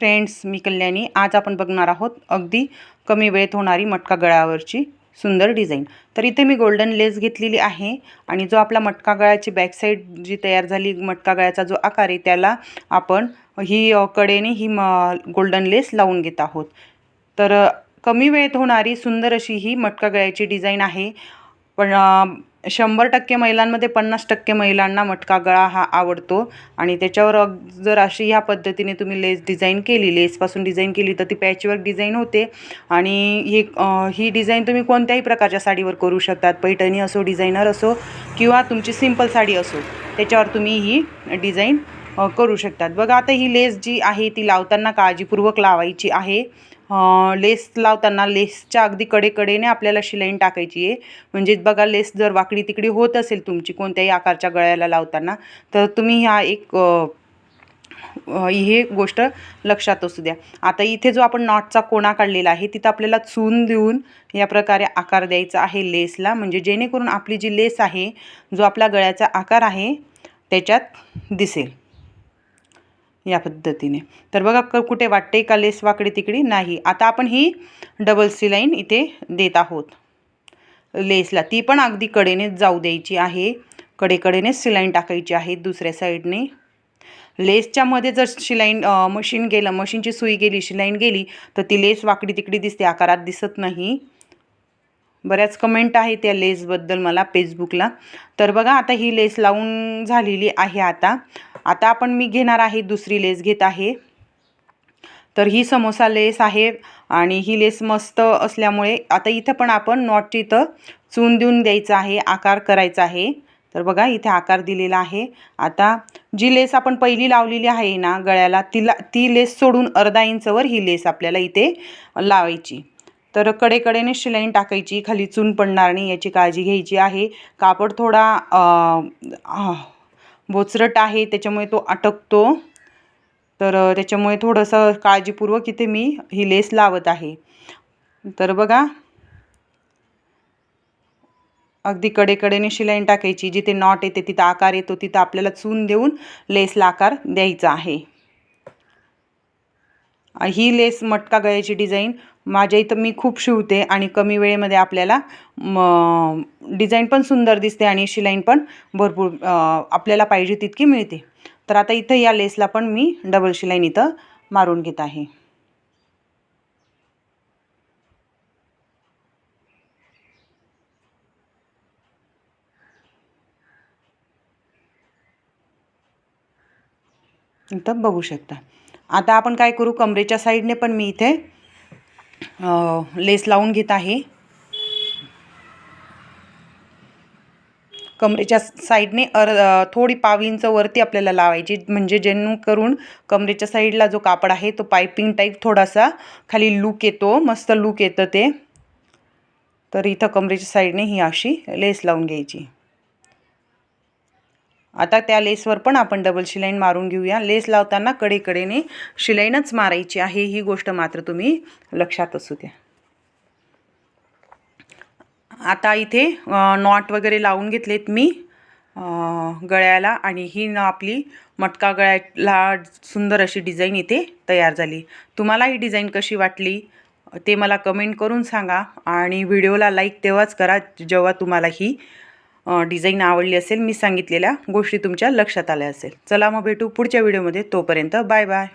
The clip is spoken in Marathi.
फ्रेंड्स मी कल्याणी. आज आपण बघणार आहोत अगदी कमी वेळेत होणारी मटका गळ्यावरची सुंदर डिझाईन. तर इथे मी गोल्डन लेस घेतलेली आहे आणि जो आपला मटका गळ्याची बॅकसाईड जी तयार झाली मटका गळ्याचा जो आकार आहे त्याला आपण ही कडेने ही म गोल्डन लेस लावून घेत आहोत. तर कमी वेळेत होणारी सुंदर अशी ही मटका गळ्याची डिझाईन आहे. पण शंभर टक्के महिलांमध्ये पन्नास टक्के महिलांना मटका गळा हा आवडतो. आणि त्याच्यावर अग जर अशी ह्या पद्धतीने तुम्ही लेस डिझाईन केली लेसपासून डिझाईन केली तर ती पॅचवर्क डिझाईन होते. आणि ही ही डिझाईन तुम्ही कोणत्याही प्रकारच्या साडीवर करू शकतात. पैठणी असो डिझायनर असो किंवा तुमची सिंपल साडी असो त्याच्यावर तुम्ही ही डिझाईन करू शकतात. बघा आता ही लेस जी आहे ती लावताना काळजीपूर्वक लावायची आहे. लेस लावताना लेसच्या अगदी कडेकडेने आपल्याला शिलाईन टाकायची आहे. म्हणजे बघा लेस जर वाकडी तिकडी होत असेल तुमची कोणत्याही आकारच्या गळ्याला लावताना तर तुम्ही ह्या एक हे गोष्ट लक्षात असू द्या. आता इथे जो आपण नॉटचा कोणा काढलेला आहे तिथं आपल्याला चून देऊन या प्रकारे आकार द्यायचा आहे लेसला. म्हणजे जेणेकरून आपली जी लेस आहे जो आपला गळ्याचा आकार आहे त्याच्यात दिसेल. या पद्धतीने. तर बघा क कुठे वाटते का लेस वाकडी तिकडी? नाही. आता आपण ही डबल सिलाईन इथे देत आहोत. लेसला. ती पण अगदी कडेनेच जाऊ द्यायची आहे. कडेकडेनेच सिलाईन टाकायची आहे दुसऱ्या साईडने लेसच्या मध्ये जर शिलाईन मशीन गेलं मशीनची सुई गेली शिलाईन गेली तर ती लेस वाकडी तिकडी दिसते. आकारात दिसत नाही. बऱ्याच कमेंट आहे त्या लेसबद्दल मला फेसबुकला तर बघा आता ही लेस लावून झालेली आहे आता. आता आपण मी घेणार आहे दुसरी लेस घेत आहे. तर ही समोसा लेस आहे आणि ही लेस मस्त असल्यामुळे आता इथं पण आपण नॉट इथं चून देऊन द्यायचं आहे आकार करायचा आहे. तर बघा इथे आकार दिलेला आहे. आता जी लेस आपण पहिली लावलेली आहे ना गळ्याला तिला ती लेस सोडून अर्धा इंचवर ही लेस आपल्याला इथे लावायची. तर कडेकडेने शिलाईन टाकायची खाली चून पडणार नाही याची काळजी घ्यायची आहे. कापड थोडा बोचरट आहे त्याच्यामुळे तो अटकतो. तर त्याच्यामुळे थोडंसं काळजीपूर्वक इथे मी ही लेस लावत आहे. तर बघा. अगदी कडेकडेने शिलाईन टाकायची जिथे नॉट येते तिथं आकार येतो तिथं आपल्याला चून देऊन लेसला आकार द्यायचा आहे. ही लेस मटका गळ्याची डिझाईन माझ्या इथं मी खूप शिवते आणि कमी वेळेमध्ये आपल्याला म डिझाईन पण सुंदर दिसते आणि शिलाईन पण भरपूर आपल्याला पाहिजे तितकी मिळते. तर आता इथं या लेसला पण मी डबल शिलाईन इथं मारून घेत आहे. इथं बघू शकता. आता आपण काय करू? कमरेच्या साईडने पण मी इथे लेस लावून घेत आहे. कमरेच्या साईडने अर थोडी पाव इंच वरती आपल्याला लावायची. म्हणजे जेणेकरून कमरेच्या साईडला जो कापड आहे तो पायपिंग टाईप थोडासा खाली लूक येतो. मस्त लूक येतं ते. तर इथं कमरेच्या साईडने ही अशी लेस लावून घ्यायची. आता त्या लेसवर पण आपण डबल शिलाईन मारून घेऊया. लेस लावताना कडेकडेने शिलाईनच मारायची आहे. ही गोष्ट मात्र तुम्ही लक्षात असू द्या. आता इथे नॉट वगैरे लावून घेतलेत मी गळ्याला आणि ही न आपली मटका गळ्याला सुंदर अशी डिझाईन इथे तयार झाली. तुम्हाला ही डिझाईन कशी वाटली ते मला कमेंट करून सांगा आणि व्हिडिओला लाईक तेव्हाच करा जेव्हा तुम्हाला ही डिझाईन आवडली असेल मी सांगितलेल्या गोष्टी तुमच्या लक्षात आल्या असेल. चला मग भेटू पुढच्या व्हिडिओमध्ये तोपर्यंत बाय बाय